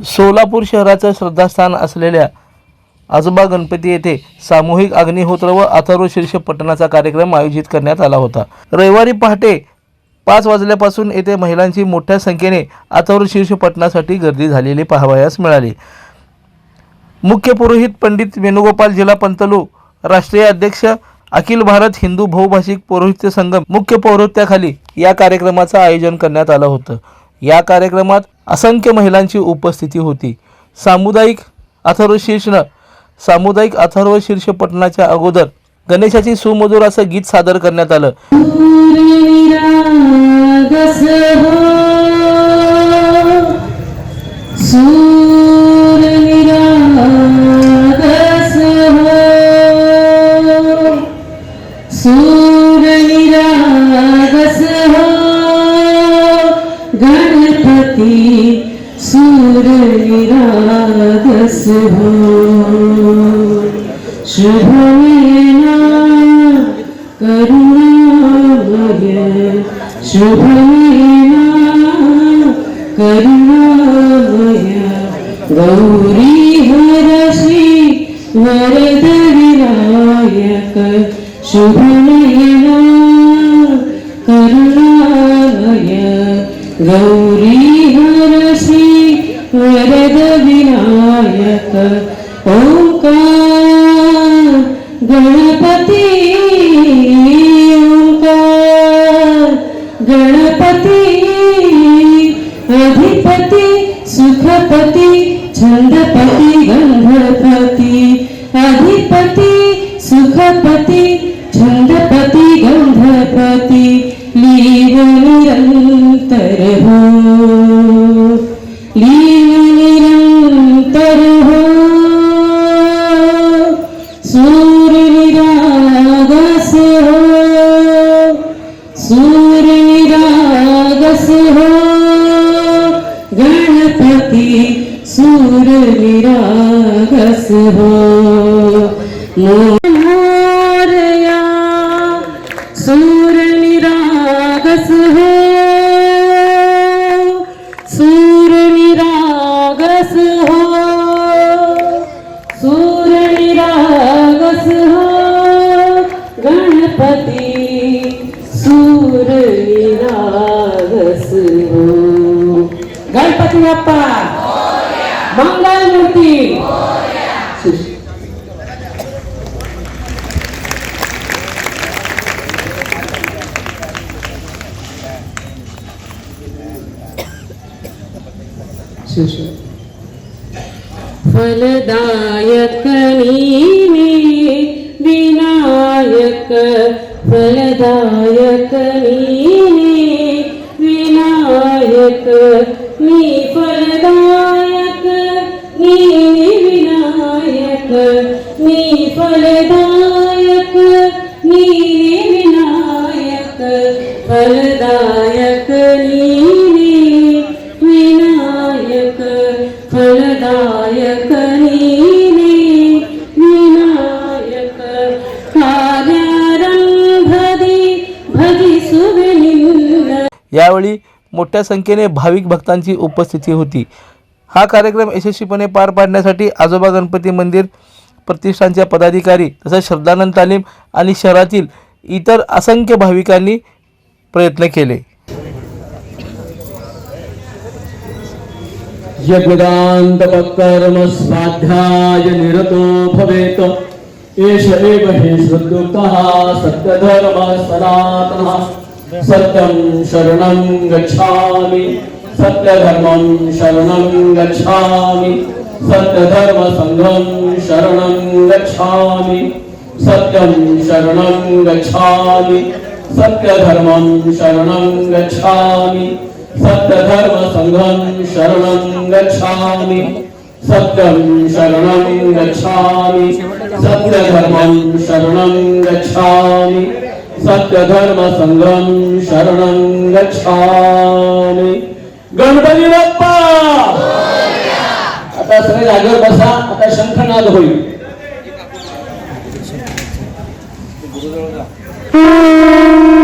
सोलापूर शहराचं श्रद्धास्थान असलेल्या आजोबा गणपती येथे सामूहिक अग्निहोत्र व अथर्व शीर्ष पठणाचा कार्यक्रम आयोजित करण्यात आला होता. रविवारी पहाटे पाच वाजल्यापासून येथे महिलांची मोठ्या संख्येने आतावर शीर्ष पटनासाठी गर्दी झालेली पाहावयास मिळाली. मुख्य पुरोहित पंडित वेणुगोपाल जिल्हा पंतलू राष्ट्रीय अध्यक्ष अखिल भारत हिंदू बहुभाषिक पौरोहित्य संगम मुख्य पौरोहित्याखाली या कार्यक्रमाचं आयोजन करण्यात आलं होतं. या कार्यक्रमात असंख्य महिलांची उपस्थिती होती. सामुदायिक अथर्व शीर्षनं सामुदायिक अथर्व शीर्ष अगोदर गणेशाची सुमधुर असं गीत सादर करण्यात आलं. सूर्यविरागस हो। गणपती सूर्यविरागस हो। शुभ കരുണാമയ ഗൗരി ഹരശ്രീ വരദ വിനായക ശുഭനയന കരുണാമയ ഗൗരി ഹരശ്രീ വരദ വിനായക ഓ गणपती अधिपती सुखपती छंदपती गंधर्वपती अधिपती सुखपती छंदपती गंधर्वपती लीव निरंतर हो. लीव निरंतर हो. सूर निरागस हो. सूर सूर्यनिरागस हो मोरया निरागस हो सूर्यनिरागस हो सूर्यनिरागस हो गणपती सूर्यनिरागस हो गणपती बाप्पा! फलदायक नीने विनायक फलदायक नीने विनायक मी फलदायक नीने विनायक मी फलदायक नीने विनायक फलदायक यावेळी मोठ्या संख्येने भाविक भक्तांची उपस्थिती होती. हा कार्यक्रम यशस्वीपणे पार पाडण्यासाठी आजोबा गणपती मंदिर प्रतिष्ठानच्या पदाधिकारी तसंच श्रद्धानंद तालीम आणि शहरातील इतर असंख्य भाविकांनी प्रयत्न केले. स्वाध्याय निरतो भवेत। एष एव हि सत्यधर्म सनातनः। सत्यं शरणं गच्छामि। सत्यधर्मं शरणं गच्छामि। सत्यधर्मसङ्घं शरणं गच्छामि। सत्यं शरणं गच्छामि। सत्यधर्मं शरणं गच्छामि। सत्यधर्मसङ्घं शरणं गच्छामि। सत्यं शरणं गच्छामि। सत्यधर्मं शरणं गच्छामि। सत्यधर्मसङ्घं शरणं गच्छामि। गणपती बाप्पा! आता सगळे जागेवर बसा आता शंखनाद होईल. लोकदर्शन